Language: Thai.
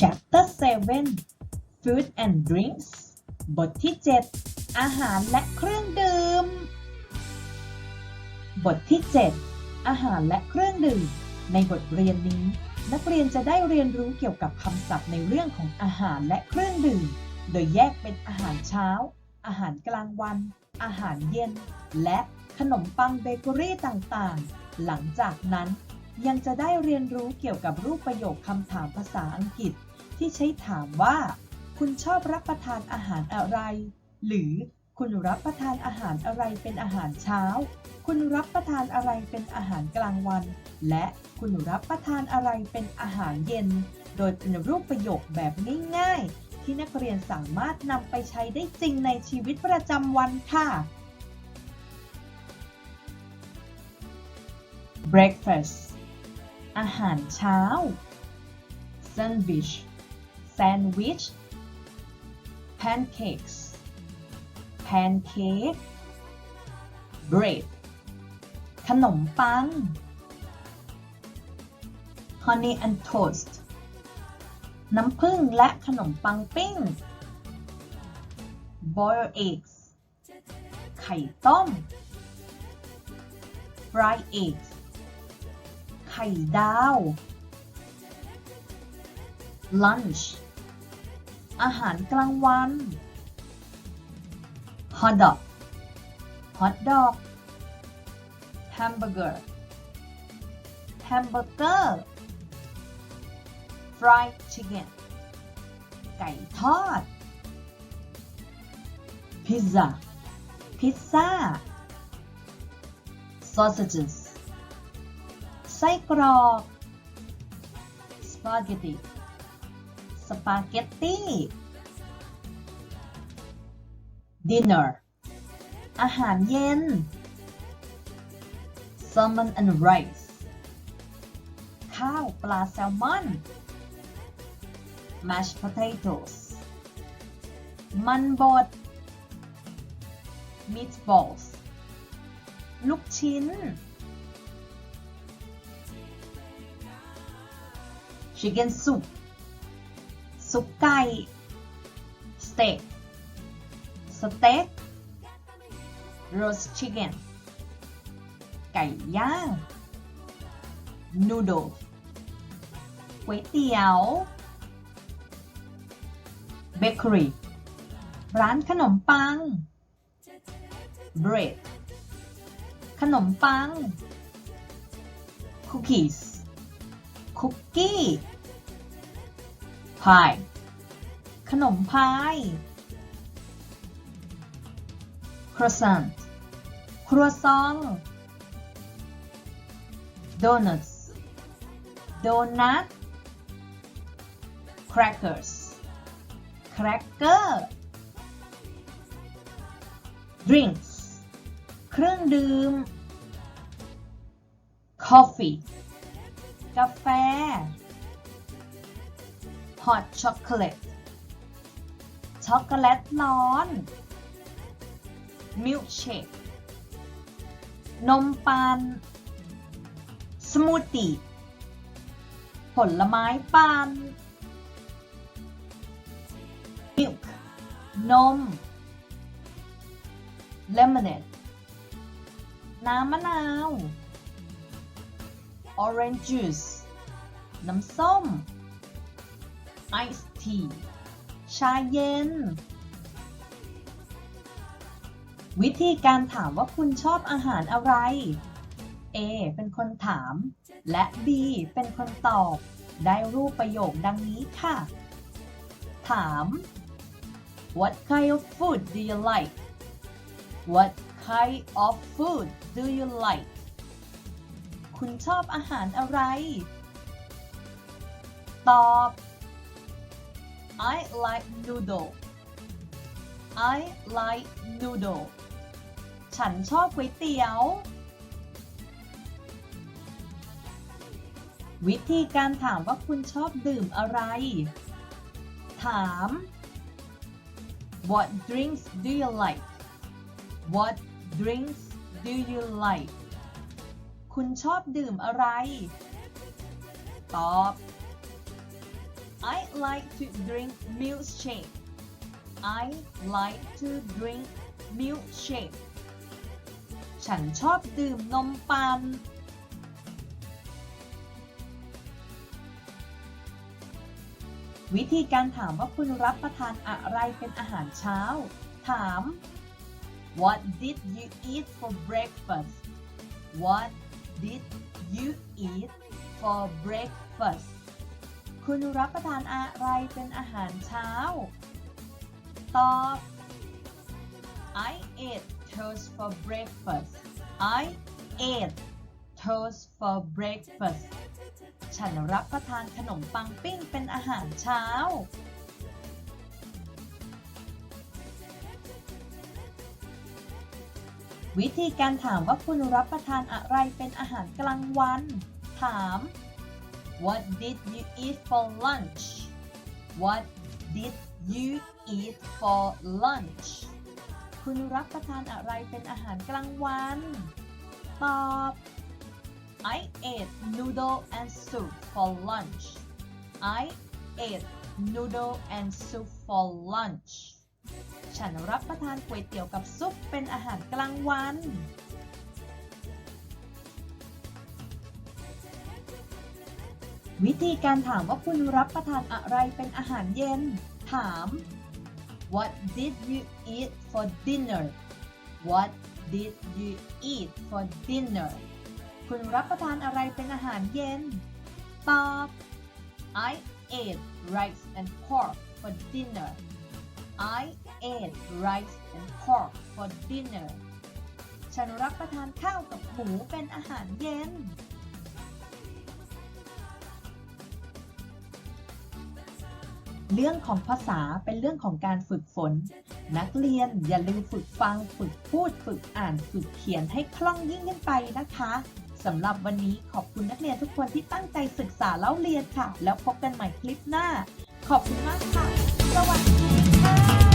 Chapter 7 Food and Drinks บทที่ 7 อาหารและเครื่องดื่ม บทที่ 7 อาหารและเครื่องดื่ม ในบทเรียนนี้ นักเรียนจะได้เรียนรู้เกี่ยวกับคำศัพท์ในเรื่องของอาหารและเครื่องดื่ม โดยแยกเป็นอาหารเช้า อาหารกลางวัน อาหารเย็น และขนมปังเบเกอรี่ต่างๆ หลังจากนั้นยังจะได้เรียนรู้เกี่ยวกับรูปประโยคคำถามภาษาอังกฤษ ที่ใช้ถามว่า คุณชอบรับประทานอาหารอะไร หรือคุณรับประทานอาหารอะไรเป็นอาหารเช้า คุณรับประทานอะไรเป็นอาหารกลางวัน และคุณรับประทานอะไรเป็นอาหารเย็น โดยเป็นรูปประโยคแบบง่ายๆ ที่นักเรียนสามารถนำไปใช้ได้จริงในชีวิตประจำวันค่ะ breakfast อาหารเช้า sandwich sandwich pancakes pancake bread ขนมปัง honey and toast น้ำผึ้งและขนมปังปิ้ง boiled eggs ไข่ต้ม fried eggs ไข่ดาว lunch อาหารกลางวัน hot dog hot dog hamburger hamburger fried chicken ไก่ทอด pizza พิซซ่า sausages ไส้กรอก spaghetti สปาเกตตี้ dinner อาหารเย็น salmon and rice ข้าวปลาแซลมอน mashed potatoes มันบด meatballs ลูกชิ้น chicken soup ซุปไก่ สเต็ก สเต็ก roast chicken ไก่ย่าง noodle ก๋วยเตี๋ยว bakery ร้านขนมปัง bread ขนมปัง cookies คุกกี้ pie ขนมพาย croissant ครัวซอง donuts โดนัท crackers cracker drinks เครื่องดื่ม coffee กาแฟ hot chocolate ช็อกโกแลตร้อน milkshake นมปัน smoothie ผลไม้ปัน milk นม lemonade น้ำมะนาว orange juice น้ำส้ม iced tea ชาเย็น วิธีการถามว่าคุณชอบอาหารอะไร A เป็นคนถาม และ B เป็นคนตอบ ได้รูปประโยคดังนี้ค่ะ ถาม What kind of food do you like What kind of food do you like คุณชอบอาหารอะไร ตอบ I like noodle I like noodle ฉันชอบก๋วยเตี๋ยว วิธีการถามว่าคุณชอบดื่มอะไร ถาม What drinks do you like What drinks do you like คุณชอบดื่มอะไร ตอบ I like to drink milkshake I like to drink milkshake ฉันชอบดื่มนมปันวิธีการถามว่าคุณรับประทานอะไรเป็นอาหารเช้า ถาม What did you eat for breakfast What did you eat for breakfast คุณรับประทานอะไรเป็นอาหารเช้า ตอบ I ate toast for breakfast I ate toast for breakfast ฉันรับประทานขนมปังปิ้งเป็นอาหารเช้า วิธีการถามว่าคุณรับประทานอะไรเป็นอาหารกลางวัน ถาม What did you eat for lunch What did you eat for lunch คุณรับประทานอะไรเป็นอาหารกลางวัน ตอบ I ate noodle and soup for lunch. I ate noodle and soup for lunch. ฉันรับประทานก๋วยเตี๋ยวกับซุปเป็นอาหารกลางวัน วิธีการถามว่าคุณรับประทานอะไรเป็นอาหารเย็น ถาม What did you eat for dinner? What did you eat for dinner? คุณรับประทานอะไรเป็นอาหารเย็น ตอบ I ate rice and pork for dinner I ate rice and pork for dinner ฉันรับประทานข้าวกับหมูเป็นอาหารเย็น เรื่องของภาษาเป็นเรื่องของการฝึกฝน นักเรียนอย่าลืมฝึกฟัง ฝึกพูด ฝึกอ่าน ฝึกเขียนให้คล่องยิ่งขึ้นไปนะคะสำหรับวันนี้ขอบคุณนักเรียนทุกคนที่ตั้งใจศึกษาแล้วเรียนค่ะ แล้วพบกันใหม่คลิปหน้า ขอบคุณมากค่ะ